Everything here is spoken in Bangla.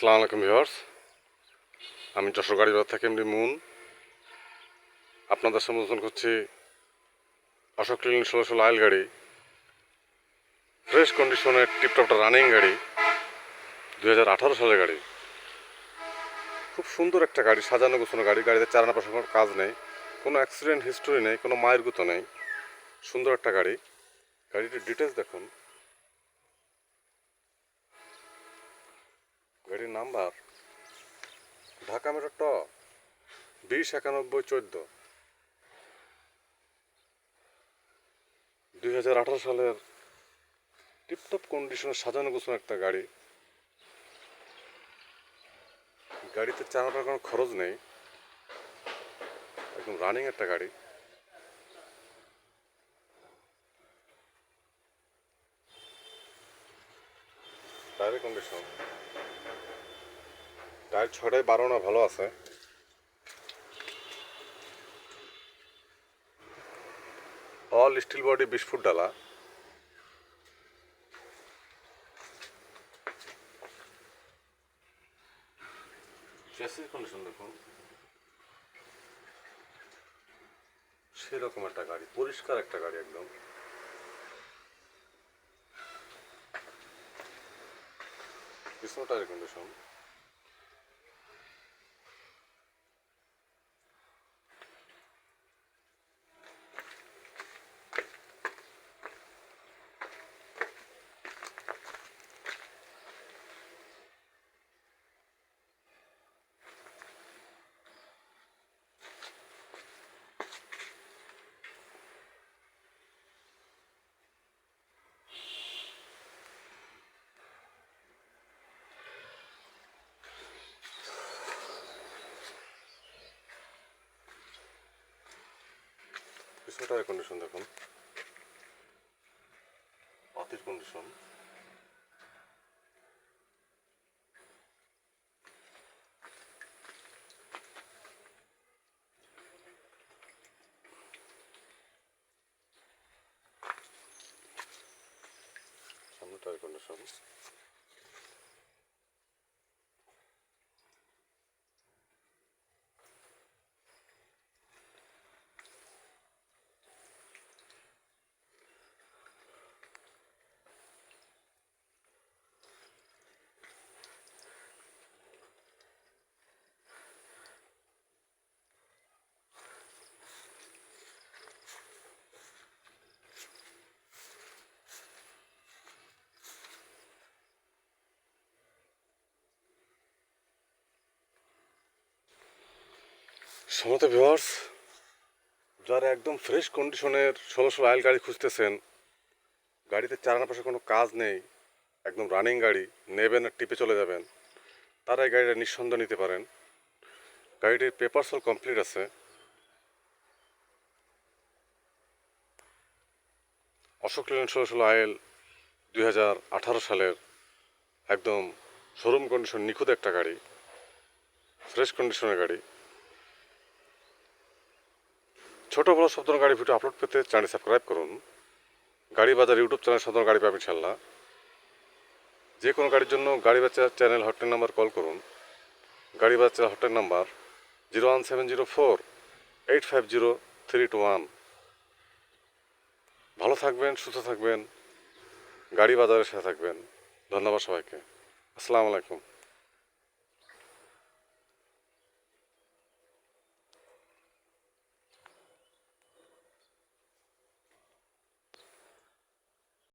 আসসালামু আলাইকুম ভিউয়ার্স। আমি যশোর গাড়ি বাজার থেকে এমডি মুন। আপনাদের সম্বোধন করছি অশোক ক্লিন ষোলো ষোলো আইল গাড়ি। ফ্রেশ কন্ডিশনের টিপটপটা রানিং গাড়ি দু হাজার আঠারো সালের গাড়ি। খুব সুন্দর একটা গাড়ি, সাজানো গোছানো গাড়ি, গাড়িতে চারানা পাশে কোনো কাজ নেই, কোনো অ্যাক্সিডেন্ট হিস্টোরি নেই, কোনো মায়ের গুতো নেই। সুন্দর একটা গাড়ি। গাড়িটির ডিটেলস দেখুন। গাড়ির নাম্বার। ঢাকা মেট্রো ট বিশ একানব্বই চোদ্দ। দুই হাজার আঠারো সালের টিপটপ কন্ডিশনে সাজানো গোছানো একটা গাড়ি। গাড়িতে চালানোর কোনো খরচ নেই। একদম রানিং একটা গাড়ি। টায়ারের কন্ডিশন টায়ার ছটায় বারো না, ভালো আছে। অল স্টিল বডি বিশ ফুট ডালা। কন্ডিশন দেখুন। সেরকম একটা গাড়ি, পরিষ্কার একটা গাড়ি একদম। পিছনে টায়ার কন্ডিশন পিছনে টায়ার কন্ডিশন দেখুন। পাতির কন্ডিশন সামনে টায়ার কন্ডিশন সমত ভিওয়ার্স যারা একদম ফ্রেশ কন্ডিশনের ষোলো ষোলো আইল গাড়ি খুঁজতেছেন, গাড়িতে চালানোর পাশে কোনো কাজ নেই, একদম রানিং গাড়ি, নেবেন আর টিপে চলে যাবেন তারা এই গাড়িটা নিঃসন্দেহ নিতে পারেন। গাড়িটির পেপারস অল কমপ্লিট আছে। অশোক লেন ষোলো ষোলো আইল দুই হাজার আঠারো সালের একদম শোরুম কন্ডিশন নিখুঁত একটা গাড়ি ফ্রেশ কন্ডিশনের গাড়ি। ছোট বড় ধরনের গাড়ি ভিডিও আপলোড পেতে চ্যানেল সাবস্ক্রাইব করুন। গাড়ি বাজার ইউটিউব চ্যানেল ধরনের গাড়ি পাবেন ইনশাল্লাহ যে কোনো গাড়ির জন্য গাড়ি বাচ্চা চ্যানেল হটলাইন নাম্বার কল করুন। গাড়ি বাচ্চা hotline number zero one seven zero four eight five zero three two one ভালো থাকবেন, সুস্থ থাকবেন। গাড়ি বাজারের সাথে থাকবেন। ধন্যবাদ সবাইকে। আসসালামু আলাইকুম।